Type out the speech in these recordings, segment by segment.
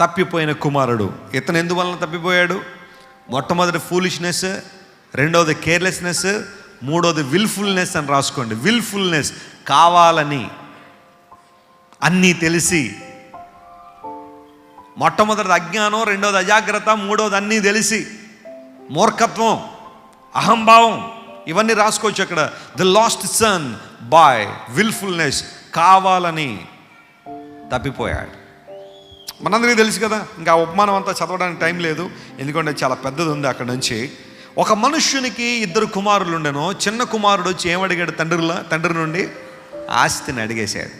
తప్పిపోయిన కుమారుడు. ఇతను ఎందువలన తప్పిపోయాడు? మొట్టమొదటి ఫూలిష్నెస్ రెండవది కేర్లెస్నెస్ మూడవది విల్ఫుల్నెస్ అని రాసుకోండి. విల్ఫుల్నెస్ కావాలని అన్నీ తెలిసి మొట్టమొదటిది అజ్ఞానం రెండవది అజాగ్రత్త మూడవది అన్నీ తెలిసి మూర్ఖత్వం అహంభావం ఇవన్నీ రాసుకోవచ్చు అక్కడ. The lost son boy wilfulness కావాలని తప్పిపోయాడు. మనందరికీ తెలుసు కదా ఇంకా ఉపమానం అంతా చదవడానికి టైం లేదు. ఎందుకంటే చాలా పెద్దది ఉంది అక్కడ నుంచి. ఒక మనుష్యునికి ఇద్దరు కుమారులు ఉండెను చిన్న కుమారుడు వచ్చి ఏమడిగాడు తండ్రిలో తండ్రి నుండి? ఆస్తిని అడిగేశాడు.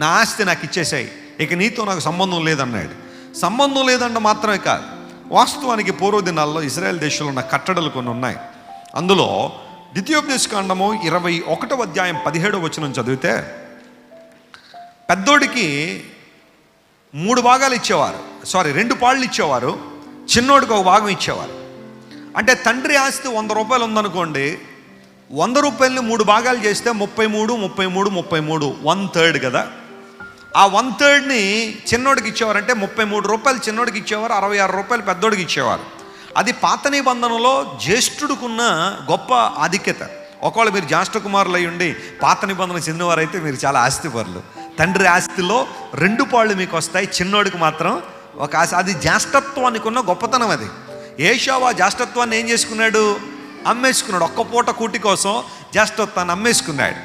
నా ఆస్తి నాకు ఇచ్చేసాయి ఇక నీతో నాకు సంబంధం లేదన్నాడు. సంబంధం లేదంట మాత్రమే కాదు వాస్తవానికి పూర్వ దినాల్లో ఇజ్రాయెల్ దేశంలో ఉన్న కట్టడలు కొన్ని ఉన్నాయి. అందులో ద్వితీయోపదేశ కాండము ఇరవై ఒకటవ అధ్యాయం పదిహేడవ వచనం చదివితే పెద్దోడికి మూడు భాగాలు ఇచ్చేవారు. సారీ రెండు పాళ్ళు ఇచ్చేవారు. చిన్నోడికి ఒక భాగం ఇచ్చేవారు. అంటే తండ్రి ఆస్తి వంద రూపాయలు ఉందనుకోండి వంద రూపాయలని మూడు భాగాలు చేస్తే ముప్పై మూడు ముప్పై మూడు ముప్పై మూడు వన్ థర్డ్ కదా. ఆ వన్ థర్డ్ని చిన్నోడికి ఇచ్చేవారంటే ముప్పై మూడు రూపాయలు చిన్నోడికి ఇచ్చేవారు అరవై ఆరు రూపాయలు పెద్దోడికి ఇచ్చేవారు. అది పాత నిబంధనలో జ్యేష్ఠుడుకున్న గొప్ప ఆధిక్యత. ఒకవేళ మీరు జ్యేష్ఠ కుమారులు అయ్యుండి పాత నిబంధన చెందినవారైతే మీరు చాలా ఆస్తిపరులు. తండ్రి ఆస్తిలో రెండు పాళ్ళు మీకు వస్తాయి చిన్నోడికి మాత్రం ఒక ఆశ అది జ్యేష్ఠత్వానికి ఉన్న గొప్పతనం అది. ఏషావా జ్యేష్ఠత్వాన్ని ఏం చేసుకున్నాడు? అమ్మేసుకున్నాడు. ఒక్క పూట కూటి కోసం జ్యేష్ఠత్వాన్ని అమ్మేసుకున్నాడు.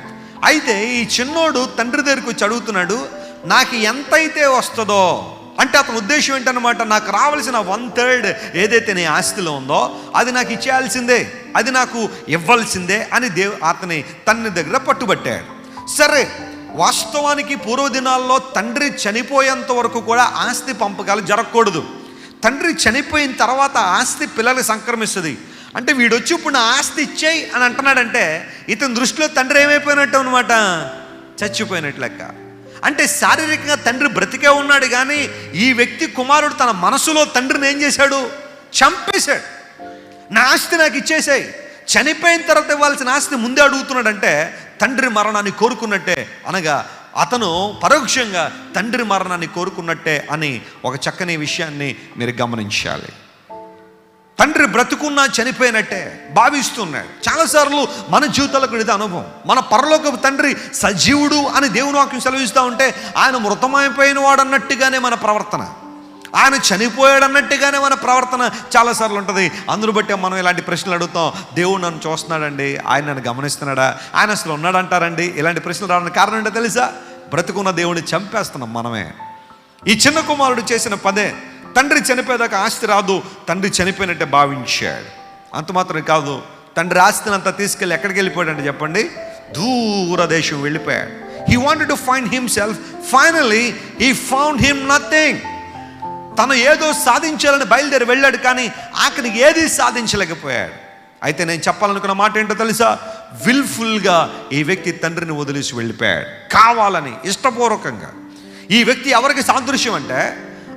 అయితే ఈ చిన్నోడు తండ్రి దగ్గరికి వచ్చి అడుగుతున్నాడు నాకు ఎంతైతే వస్తుందో అంటే అతని ఉద్దేశం ఏంటనమాట నాకు రావాల్సిన వన్ థర్డ్ ఏదైతే నీ ఆస్తిలో ఉందో అది నాకు ఇచ్చేయాల్సిందే అది నాకు ఇవ్వాల్సిందే అని దేవు అతని తండ్రి దగ్గర పట్టుబట్టాడు. సరే వాస్తవానికి పూర్వదినాల్లో తండ్రి చనిపోయేంత వరకు కూడా ఆస్తి పంపకాలు జరగకూడదు. తండ్రి చనిపోయిన తర్వాత ఆస్తి పిల్లలకి సంక్రమిస్తుంది. అంటే వీడు వచ్చి ఇప్పుడు నా ఆస్తి ఇచ్చేయి అని అంటున్నాడంటే ఇతని దృష్టిలో తండ్రి ఏమైపోయినట్టు అనమాట చచ్చిపోయినట్లు లెక్క. అంటే శారీరకంగా తండ్రి బ్రతికే ఉన్నాడు కానీ ఈ వ్యక్తి కుమారుడు తన మనసులో తండ్రిని ఏం చేశాడు? చంపేశాడు. నా ఆస్తి నాకు ఇచ్చేసాయి. చనిపోయిన తర్వాత ఇవ్వాల్సిన ఆస్తి ముందే అడుగుతున్నాడంటే తండ్రి మరణాన్ని కోరుకున్నట్టే అనగా అతను పరోక్షంగా తండ్రి మరణాన్ని కోరుకున్నట్టే అని ఒక చక్కని విషయాన్ని మీరు గమనించాలి. తండ్రి బ్రతుకున్నా చనిపోయినట్టే భావిస్తున్నాడు. చాలాసార్లు మన జీవితాలకు ఇది అనుభవం. మన పరలోకపు తండ్రి సజీవుడు అని దేవుని వాక్యం సెలవిస్తూ ఉంటే ఆయన మృతమైపోయిన వాడు అన్నట్టుగానే మన ప్రవర్తన. ఆయన చనిపోయాడు అన్నట్టుగానే మన ప్రవర్తన చాలాసార్లు ఉంటుంది. అందును బట్టి మనం ఇలాంటి ప్రశ్నలు అడుగుతాం. దేవుడు నన్ను చూస్తున్నాడండి. ఆయన నన్ను గమనిస్తున్నాడా? ఆయన అసలు ఉన్నాడంటారండి? ఇలాంటి ప్రశ్నలు రావడానికి కారణం ఏంటో తెలుసా? బ్రతుకున్న దేవుడిని చంపేస్తున్నాం మనమే. ఈ చిన్న కుమారుడు చేసిన పదే తండ్రి చనిపోయేదాకా ఆస్తి రాదు. తండ్రి చనిపోయినట్టే భావించాడు. అంత మాత్రమే కాదు తండ్రి ఆస్తినంతా తీసుకెళ్ళి ఎక్కడికి వెళ్ళిపోయాడంటే చెప్పండి? దూర దేశం వెళ్ళిపోయాడు. He wanted to find himself finally he found him nothing తను ఏదో సాధించాలని బయలుదేరి వెళ్ళాడు కానీ ఆఖరికి ఏది సాధించలేకపోయాడు. అయితే నేను చెప్పాలనుకున్న మాట ఏంటో తెలుసా? విల్ఫుల్గా ఈ వ్యక్తి తండ్రిని వదిలేసి వెళ్ళిపోయాడు. కావాలని ఇష్టపూర్వకంగా. ఈ వ్యక్తి ఎవరికి సాదృశ్యం అంటే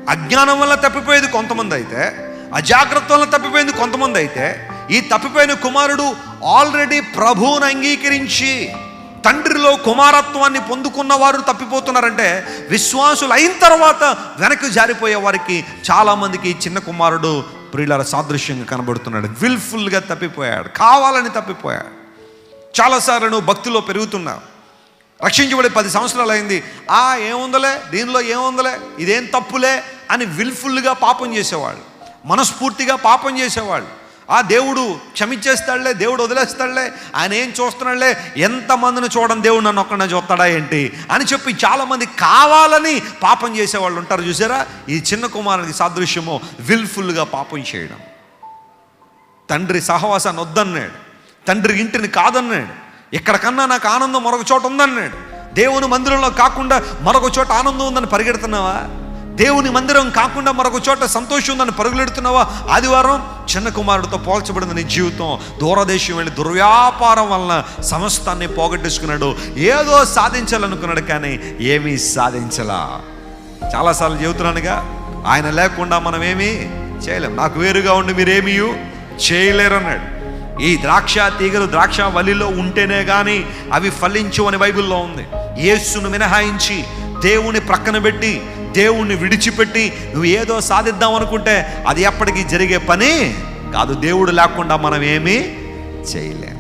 అజ్ఞానం వల్ల తప్పిపోయేది కొంతమంది అయితే అజాగ్రత్త వల్ల తప్పిపోయింది కొంతమంది అయితే ఈ తప్పిపోయిన కుమారుడు ఆల్రెడీ ప్రభువును అంగీకరించి తండ్రిలో కుమారత్వాన్ని పొందుకున్న వారు తప్పిపోతున్నారంటే విశ్వాసులు అయిన తర్వాత వెనక్కి జారిపోయే వారికి చాలామందికి చిన్న కుమారుడు ప్రియుల సాదృశ్యంగా కనబడుతున్నాడు. విల్ఫుల్గా తప్పిపోయాడు. కావాలని తప్పిపోయాడు. చాలాసార్లు నువ్వు భక్తిలో పెరుగుతున్నావు రక్షించబడి పది సంవత్సరాలు అయింది. ఆ ఏముందలే? దీనిలో ఏముందలే? ఇదేం తప్పులే? అని విల్ఫుల్గా పాపం చేసేవాళ్ళు. మనస్ఫూర్తిగా పాపం చేసేవాళ్ళు. ఆ దేవుడు క్షమించేస్తాడులే దేవుడు వదిలేస్తాడులే ఆయన ఏం చూస్తున్నాడులే ఎంతమందిని చూడని దేవుడు నన్ను ఒక్కడనే చూస్తాడా ఏంటి అని చెప్పి చాలామంది కావాలని పాపం చేసేవాళ్ళు ఉంటారు చూసారా? ఈ చిన్న కుమారునికి సాదృశ్యము విల్ఫుల్గా పాపం చేయడం. తండ్రి సహవాసాన్ని వద్దన్నాడు. తండ్రి ఇంటిని కాదన్నాడు. ఎక్కడికన్నా నాకు ఆనందం మరొక చోట ఉందన్నాడు. దేవుని మందిరంలో కాకుండా మరొక చోట ఆనందం ఉందని పరిగెడుతున్నావా? దేవుని మందిరం కాకుండా మరొక చోట సంతోషం ఉందని పరుగులెడుతున్నావా? ఆదివారం చిన్న కుమారుడితో పోల్చబడిన నీ జీవితం. దూరదేశం వెళ్ళి దుర్వ్యాపారం వలన సమస్తాన్ని పోగొట్టేసుకున్నాడు. ఏదో సాధించాలనుకున్నాడు కానీ ఏమీ సాధించలా. చాలాసార్లు చెబుతున్నానుగా ఆయన లేకుండా మనం ఏమీ చేయలేం. నాకు వేరుగా ఉండి మీరేమీ చేయలేరు అన్నాడు ఈ ద్రాక్ష తీగలు ద్రాక్ష వల్లిలో ఉంటేనే కానీ అవి ఫలించు అని బైబిల్లో ఉంది. యేసును మినహాయించి దేవుని ప్రక్కన పెట్టి దేవుణ్ణి విడిచిపెట్టి నువ్వు ఏదో సాధిద్దాం అనుకుంటే అది ఎప్పటికీ జరిగే పని కాదు. దేవుడు లేకుండా మనం ఏమీ చేయలేం.